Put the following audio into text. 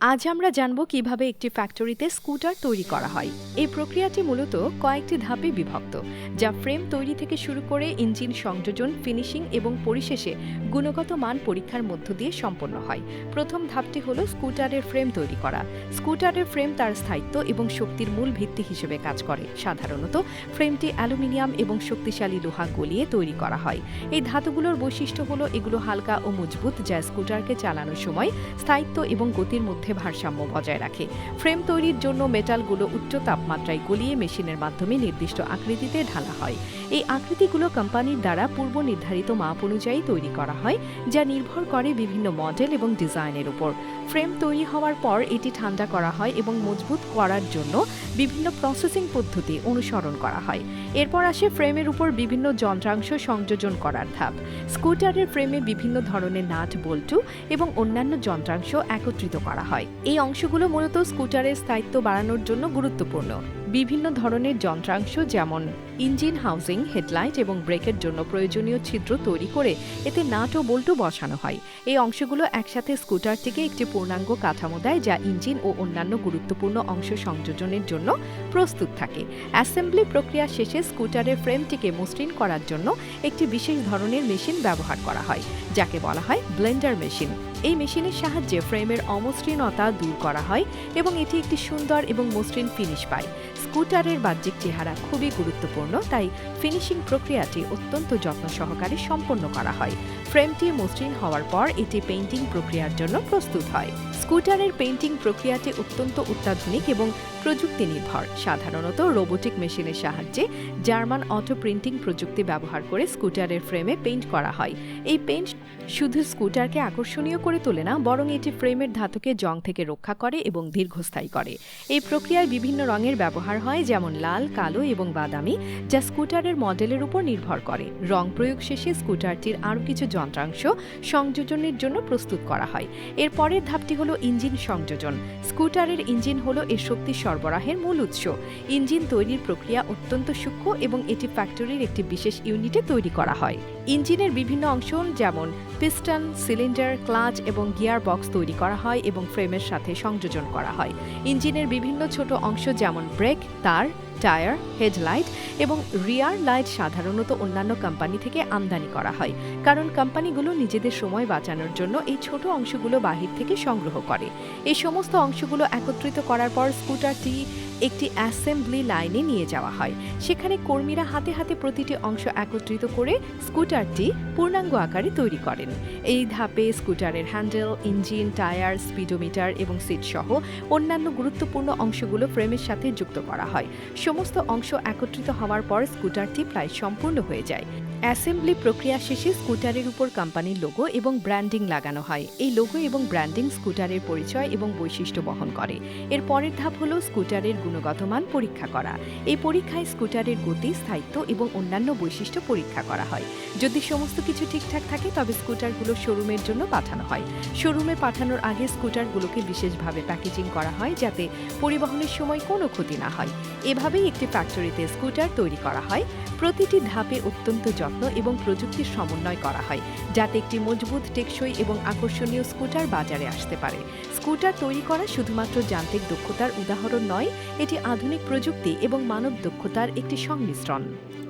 আজ আমরা জানব কীভাবে একটি ফ্যাক্টরিতে স্কুটার তৈরি করা হয়। এই প্রক্রিয়াটি মূলত কয়েকটি ধাপে বিভক্ত, যা ফ্রেম তৈরি থেকে শুরু করে ইঞ্জিন সংযোজন, ফিনিশিং এবং পরিশেষে গুণগত মান পরীক্ষার মধ্য দিয়ে সম্পন্ন হয়। প্রথম ধাপটি হল স্কুটারের ফ্রেম তৈরি করা। স্কুটারের ফ্রেম তার স্থায়িত্ব এবং শক্তির মূল ভিত্তি হিসেবে কাজ করে। সাধারণত ফ্রেমটি অ্যালুমিনিয়াম এবং শক্তিশালী লোহা গলিয়ে তৈরি করা হয়। এই ধাতুগুলোর বৈশিষ্ট্য হলো এগুলো হালকা ও মজবুত, যা স্কুটারকে চালানোর সময় স্থায়িত্ব এবং গতির মধ্যে ভারসাম্য বজায় রাখে। ফ্রেম তৈরির জন্য মেটালগুলো উচ্চ তাপমাত্রায় গলিয়ে মেশিনের মাধ্যমে নির্দিষ্ট আকৃতিতে ঢালা হয়। এই আকৃতিগুলো কোম্পানির দ্বারা পূর্ব নির্ধারিত মাপ অনুযায়ী তৈরি করা হয়, যা নির্ভর করে বিভিন্ন মডেল এবং ডিজাইনের উপর। ফ্রেম তৈরি হওয়ার পর এটি ঠান্ডা করা হয় এবং মজবুত করার জন্য বিভিন্ন প্রসেসিং পদ্ধতি অনুসরণ করা হয়। এরপর আসে ফ্রেমের উপর বিভিন্ন যন্ত্রাংশ সংযোজন করার ধাপ। স্কুটারের ফ্রেমে বিভিন্ন ধরনের নাট, বল্টু এবং অন্যান্য যন্ত্রাংশ একত্রিত করা হয়। এই অংশগুলো মূলত স্কুটারের স্থায়িত্ব বাড়ানোর জন্য গুরুত্বপূর্ণ। বিভিন্ন ধরনের যন্ত্রাংশ যেমন ইঞ্জিন হাউজিং হেডলাইট এবং ব্রেকের জন্য প্রয়োজনীয় ছিদ্র তৈরি করে এতে নাট ও বল্টু বসানো হয়। এই অংশগুলো একসাথে স্কুটারটিকে একটি পূর্ণাঙ্গ কাঠামো দেয় যা ইঞ্জিন ও অন্যান্য গুরুত্বপূর্ণ অংশ সংযোজনের জন্য প্রস্তুত থাকে। অ্যাসেম্বলি প্রক্রিয়া শেষে স্কুটারের ফ্রেমটিকে মসৃণ করার জন্য একটি বিশেষ ধরনের মেশিন ব্যবহার করা হয়, যাকে বলা হয় ব্লেন্ডার মেশিন। এই মেশিনের সাহায্যে ফ্রেমের অমসৃণতা দূর করা হয় এবং এটি একটি সুন্দর এবং মসৃণ ফিনিশ পায়। স্কুটারের বাহ্যিক চেহারা খুবই গুরুত্বপূর্ণ তাই ফিনিশিং প্রক্রিয়াটি অত্যন্ত যত্ন সহকারে সম্পন্ন করা হয়। ফ্রেমটি মসৃণ হওয়ার পর এটি পেইন্টিং প্রক্রিয়ার জন্য প্রস্তুত হয়। স্কুটারের পেইন্টিং প্রক্রিয়াটি অত্যন্ত অত্যাধুনিক এবং প্রযুক্তি নির্ভর সাধারণত রোবোটিক মেশিনের সাহায্যে জার্মান অটো প্রিন্টিং প্রযুক্তি ব্যবহার করে স্কুটারের ফ্রেমে পেইন্ট করা হয়। এই পেইন্ট শুধু স্কুটারকে আকর্ষণীয় করে তোলে না, বরং এটি ফ্রেমের ধাতুকে জং থেকে রক্ষা করে এবং দীর্ঘস্থায়ী করে। এই প্রক্রিয়ায় বিভিন্ন রঙের ব্যবহার হয়, যেমন লাল, কালো এবং বাদামি, যা স্কুটারের মডেলের উপর নির্ভর করে। রং প্রয়োগ শেষে স্কুটারটির আরও কিছু যন্ত্রাংশ সংযোজনের জন্য প্রস্তুত করা হয়। এর পরের ধাপটি হলো ইঞ্জিন সংযোজন। স্কুটারের ইঞ্জিন হলো এর শক্তি সরবরাহের মূল উৎস। ইঞ্জিন তৈরির প্রক্রিয়া অত্যন্ত সূক্ষ্ম এবং এটি ফ্যাক্টরির একটি বিশেষ ইউনিটে তৈরি করা হয়। ইঞ্জিনের বিভিন্ন অংশ যেমন পিস্টন, সিলিন্ডার, ক্লাচ এবং গিয়ার বক্স তৈরি করা হয় এবং ফ্রেমের সাথে সংযোজন করা হয়। ইঞ্জিনের বিভিন্ন ছোট অংশ যেমন ব্রেক, তার, টায়ার, হেডলাইট এবং রিয়ার লাইট সাধারণত অন্যান্য কোম্পানি থেকে আমদানি করা হয়। কারণ কোম্পানিগুলো নিজেদের সময় বাঁচানোর জন্য এই ছোট অংশগুলো বাহির থেকে সংগ্রহ করে। এই সমস্ত অংশগুলো একত্রিত করার পর স্কুটারটি একটি অ্যাসেম্বলি লাইনে নিয়ে যাওয়া হয়। সেখানে কর্মীরা হাতে হাতে প্রতিটি অংশ একত্রিত করে স্কুটারটি পূর্ণাঙ্গ আকারে তৈরি করেন। এই ধাপে স্কুটারের হ্যান্ডেল, ইঞ্জিন, টায়ার, স্পিডোমিটার এবং সিট সহ অন্যান্য গুরুত্বপূর্ণ অংশগুলো ফ্রেমের সাথে যুক্ত করা হয়। সমস্ত অংশ একত্রিত হওয়ার পর স্কুটারটি প্রায় সম্পূর্ণ হয়ে যায়। অ্যাসেম্বলি প্রক্রিয়া শেষে স্কুটারের উপর কোম্পানির লোগো এবং ব্র্যান্ডিং লাগানো হয়। এই লোগো এবং ব্র্যান্ডিং স্কুটারের পরিচয় এবং বৈশিষ্ট্য বহন করে। এর পরের ধাপ হল স্কুটারের গুণগত মান পরীক্ষা করা। এই পরীক্ষায় স্কুটারের গতি, স্থায়িত্ব এবং অন্যান্য বৈশিষ্ট্য পরীক্ষা করা হয়। যদি সমস্ত কিছু ঠিকঠাক থাকে, তবে স্কুটারগুলো শোরুমের জন্য পাঠানো হয়। শোরুমে পাঠানোর আগে স্কুটারগুলোকে বিশেষভাবে প্যাকেজিং করা হয় যাতে পরিবহনের সময় কোনো ক্ষতি না হয়। এভাবেই একটি ফ্যাক্টরিতে স্কুটার তৈরি করা হয়। প্রতিটি ধাপে অত্যন্ত যত্ন এবং প্রযুক্তির সমন্বয় করা হয়। যাতে একটি মজবুত টেকসই এবং আকর্ষণীয় স্কুটার বাজারে আসতে পারে। স্কুটার তৈরি করা শুধুমাত্র যান্ত্রিক দক্ষতার উদাহরণ নয়, এটি আধুনিক প্রযুক্তি এবং মানব দক্ষতার একটি সংমিশ্রণ।